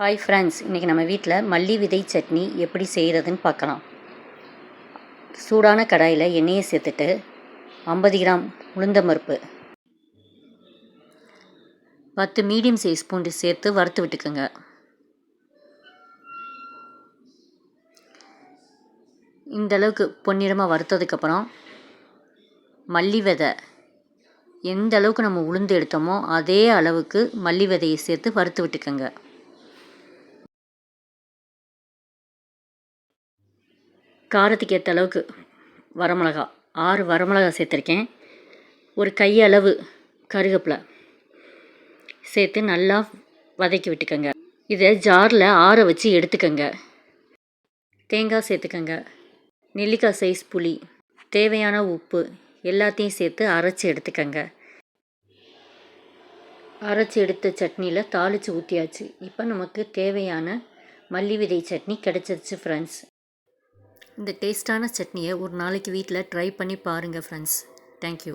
Hi friends இன்றைக்கி நம்ம வீட்டில் மல்லி விதை சட்னி எப்படி செய்கிறதுன்னு பார்க்கலாம். சூடான கடாயில் எண்ணெயை சேர்த்துட்டு ஐம்பது கிராம் உளுந்த பருப்பு பத்து மீடியம் சைஸ் பூண்டு சேர்த்து வறுத்து விட்டுக்குங்க. இந்த அளவுக்கு பொன்னிறமாக வறுத்ததுக்கப்புறம் மல்லி விதை எந்த அளவுக்கு நம்ம உளுந்து எடுத்தோமோ அதே அளவுக்கு மல்லி விதையை சேர்த்து வறுத்து விட்டுக்கோங்க. காரத்துக்கு ஏற்ற அளவுக்கு வரமிளகா ஆறு வரமிளகா சேர்த்துருக்கேன். ஒரு கையளவு கருவேப்பிலை சேர்த்து நல்லா வதக்கி விட்டுக்கோங்க. இதை ஜாரில் ஆற வச்சு எடுத்துக்கோங்க. தேங்காய் சேர்த்துக்கோங்க. நெல்லிக்காய் சைஸ் புளி தேவையான உப்பு எல்லாத்தையும் சேர்த்து அரைச்சி எடுத்துக்கோங்க. அரைச்சி எடுத்த சட்னியில் தாளித்து ஊற்றியாச்சு இப்போ நமக்கு தேவையான மல்லி விதை சட்னி கிடச்சிருச்சு ஃப்ரெண்ட்ஸ் இந்த டேஸ்டான சட்னியை ஒரு நாளைக்கு வீட்டில் ட்ரை பண்ணி பாருங்கள் ஃப்ரெண்ட்ஸ் தேங்க்யூ